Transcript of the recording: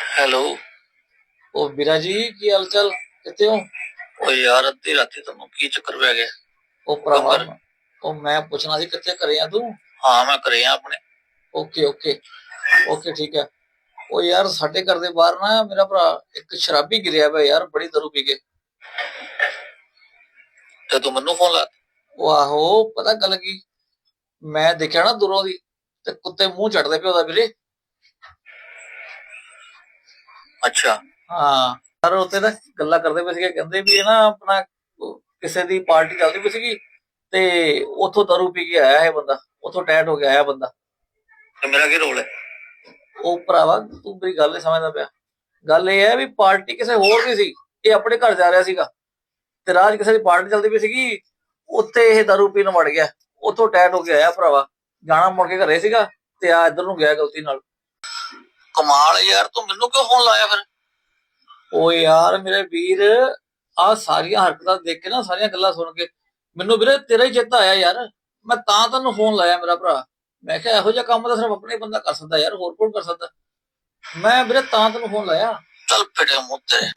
Hello. ਉਹ ਵੀਰਾ ਜੀ ਕੀ ਹਾਲ ਚਾਲ ਕਿੱਥੇ ਹੋ? ਓ ਯਾਰ ਅੱਧੀ ਰਾਤੀ ਤੁਹਾਨੂੰ ਕੀ ਚੱਕਰ ਪੈ ਗਿਆ? ਉਹ ਭਰਾਵਾ ਕਮਰ। ਉਹ ਮੈਂ ਪੁੱਛਣਾ ਸੀ ਕਿੱਥੇ ਘਰੇ ਆ ਤੂੰ? ਹਾਂ ਮੈਂ ਕਰੇ ਆ ਆਪਣੇ। Okay okay. ਓਕੇ ਠੀਕ ਹੈ ਉਹ ਯਾਰ ਸਾਡੇ ਘਰ ਦੇ ਬਾਹਰ ਨਾ ਮੇਰਾ ਭਰਾ ਇੱਕ ਸ਼ਰਾਬੀ ਗਿਰਿਆ ਪਿਆ ਯਾਰ ਬੜੀ ਦਾਰੂ ਪੀ ਕੇ। ਤੇ ਤੂੰ ਮੈਨੂੰ ਫੋਨ ਲਾ ਉਹ ਆਹੋ ਪਤਾ ਗੱਲ ਕੀ? ਮੈਂ ਦੇਖਿਆ ਨਾ ਦੂਰੋਂ ਦੀ ਤੇ ਕੁੱਤੇ ਮੂੰਹ ਚੜਦੇ ਪਿਆ ਉਹਦਾ ਵੀਰੇ। ਅੱਛਾ। ਹਾਂ। ਸਰ ਉੱਤੇ ਨਾ ਗੱਲਾਂ ਕਰਦੇ ਪਏ ਸੀਗੇ ਕਹਿੰਦੇ ਵੀ ਇਹ ਨਾ ਆਪਣਾ ਕਿਸੇ ਦੀ ਪਾਰਟੀ ਚੱਲਦੀ ਪਈ ਸੀਗੀ ਤੇ ਉੱਥੋਂ ਦਾਰੂ ਪੀ ਕੇ ਆਇਆ ਇਹ ਬੰਦਾ ਉੱਥੋਂ ਟੈਟ ਹੋ ਕੇ ਆਇਆ ਬੰਦਾ। ਤੇ ਮੇਰਾ ਕੀ ਰੋਲ ਹੈ? ਉਹ ਭਰਾਵਾ ਤੂੰ ਮੇਰੀ ਗੱਲ ਨਹੀਂ ਸਮਝਦਾ ਪਿਆ। ਗੱਲ ਇਹ ਹੈ ਵੀ ਪਾਰਟੀ ਕਿਸੇ ਹੋਰ ਦੀ ਸੀ ਇਹ ਆਪਣੇ ਘਰ ਜਾ ਰਿਹਾ ਸੀਗਾ। ਤੇ ਰਾਜ ਕਿਸੇ ਦੀ ਪਾਰਟੀ ਚੱਲਦੀ ਪਈ ਸੀਗੀ ਉੱਥੇ ਇਹ ਦਾਰੂ ਪੀਣ ਵੜ ਗਿਆ। ਉੱਥੋਂ ਟੈਟ ਹੋ ਕੇ ਆਇਆ ਭਰਾਵਾ। ਜਾਣਾ ਮੁੜ ਕੇ ਘਰੇ ਸੀਗਾ ਤੇ ਆ ਇੱਧਰ ਨੂੰ ਗਿਆ ਗਲਤੀ ਨਾਲ। ਕਮਾਲ ਯਾਰ ਤੂੰ ਮੈਨੂੰ ਕਿਉਂ ਫੋਨ ਲਾਇਆ ਫਿਰ? ਓ ਯਾਰ ਮੇਰੇ ਵੀਰ ਆ ਸਾਰੀਆਂ ਹਰਕਤਾਂ ਦੇਖ ਕੇ ਨਾ ਸਾਰੀਆਂ ਗੱਲਾਂ ਸੁਣ ਕੇ ਮੈਨੂੰ ਵੀਰੇ ਤੇਰਾ ਹੀ ਚੇਤਾ ਆਇਆ ਯਾਰ। ਮੈਂ ਤਾਂ ਤੈਨੂੰ ਫੋਨ ਲਾਇਆ ਮੇਰਾ ਭਰਾ। ਮੈਂ ਕਿਹਾ ਇਹੋ ਜਿਹਾ ਕੰਮ ਤਾਂ ਸਿਰਫ ਆਪਣੇ ਬੰਦਾ ਕਰ ਸਕਦਾ ਯਾਰ ਹੋਰ ਕੌਣ ਕਰ ਸਕਦਾ? ਮੈਂ ਵੀਰੇ ਤਾਂ ਤੈਨੂੰ ਫੋਨ ਲਾਇਆ। ਚੱਲ ਫਿਟੇ ਮੂੰਹ ਤੇਰੇ